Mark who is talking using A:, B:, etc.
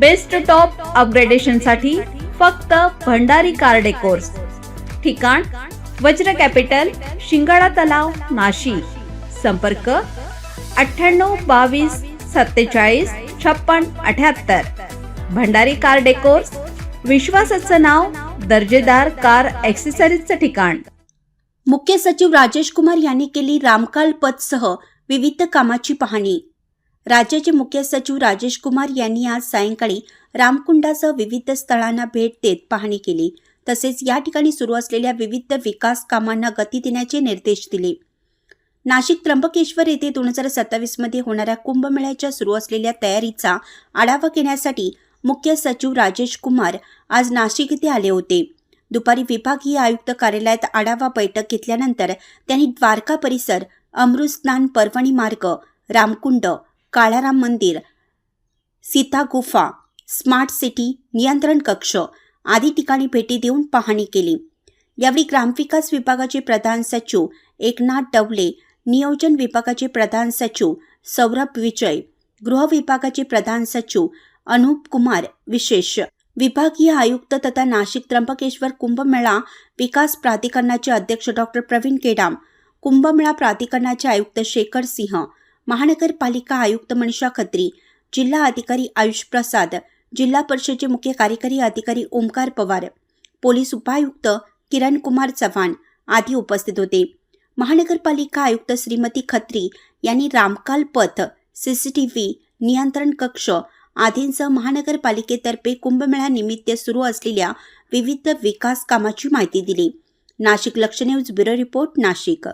A: Best top अपग्रेडेशनसाठी फक्त Bhandari car decors ठिकाण वज्र capital शिंगाडा तलाव नाशिक. संपर्क अठ्ठ्याण्णव बावीस सत्तेचाळीस छप्पन अठ्याहत्तर. भंडारी कार डेकोर्स विश्वासाचं नाव दर्जेदार कार ॲक्सेसरीजचं ठिकाण.
B: मुख्य सचिव राजेश कुमार यांनी केली रामकाल पथसह विविध कामाची पाहणी. राज्याचे मुख्य सचिव राजेश कुमार यांनी आज सायंकाळी रामकुंडासह विविध स्थळांना भेट देत पाहणी केली. तसेच या ठिकाणी सुरू असलेल्या विविध विकास कामांना गती देण्याचे निर्देश दिले. नाशिक त्र्यंबकेश्वर येथे दोन हजार सत्तावीसमध्ये होणाऱ्या कुंभमेळ्याच्या सुरू असलेल्या तयारीचा आढावा घेण्यासाठी मुख्य सचिव राजेश कुमार आज नाशिक येथे आले होते. दुपारी विभागीय आयुक्त कार्यालयात आढावा बैठक घेतल्यानंतर त्यांनी द्वारका परिसर अमृत स्नान पर्वणी मार्ग रामकुंड काळाराम मंदिर सीता गुफा स्मार्ट सिटी नियंत्रण कक्ष आदी ठिकाणी भेटी देऊन पाहणी केली. यावेळी ग्रामविकास विभागाचे प्रधान सचिव एकनाथ डवले नियोजन विभागाचे प्रधान सचिव सौरभ विजय गृह विभागाचे प्रधान सचिव अनुप कुमार विशेष विभागीय आयुक्त तथा नाशिक त्र्यंबकेश्वर कुंभमेळा विकास प्राधिकरणाचे अध्यक्ष डॉक्टर प्रवीण केडाम कुंभमेळा प्राधिकरणाचे आयुक्त शेखर सिंह महानगरपालिका आयुक्त मनीषा खत्री जिल्हा अधिकारी आयुष प्रसाद जिल्हा परिषदेचे मुख्य कार्यकारी अधिकारी ओमकार पवार पोलीस उपायुक्त किरण कुमार चव्हाण आदी उपस्थित होते. महानगरपालिका आयुक्त श्रीमती खत्री यांनी रामकाल पथ सीसीटीव्ही नियंत्रण कक्ष आदींसह महानगरपालिकेतर्फे कुंभमेळ्यानिमित्त सुरू असलेल्या विविध विकास कामाची माहिती दिली. नाशिक लक्ष न्यूज ब्युरो रिपोर्ट नाशिक.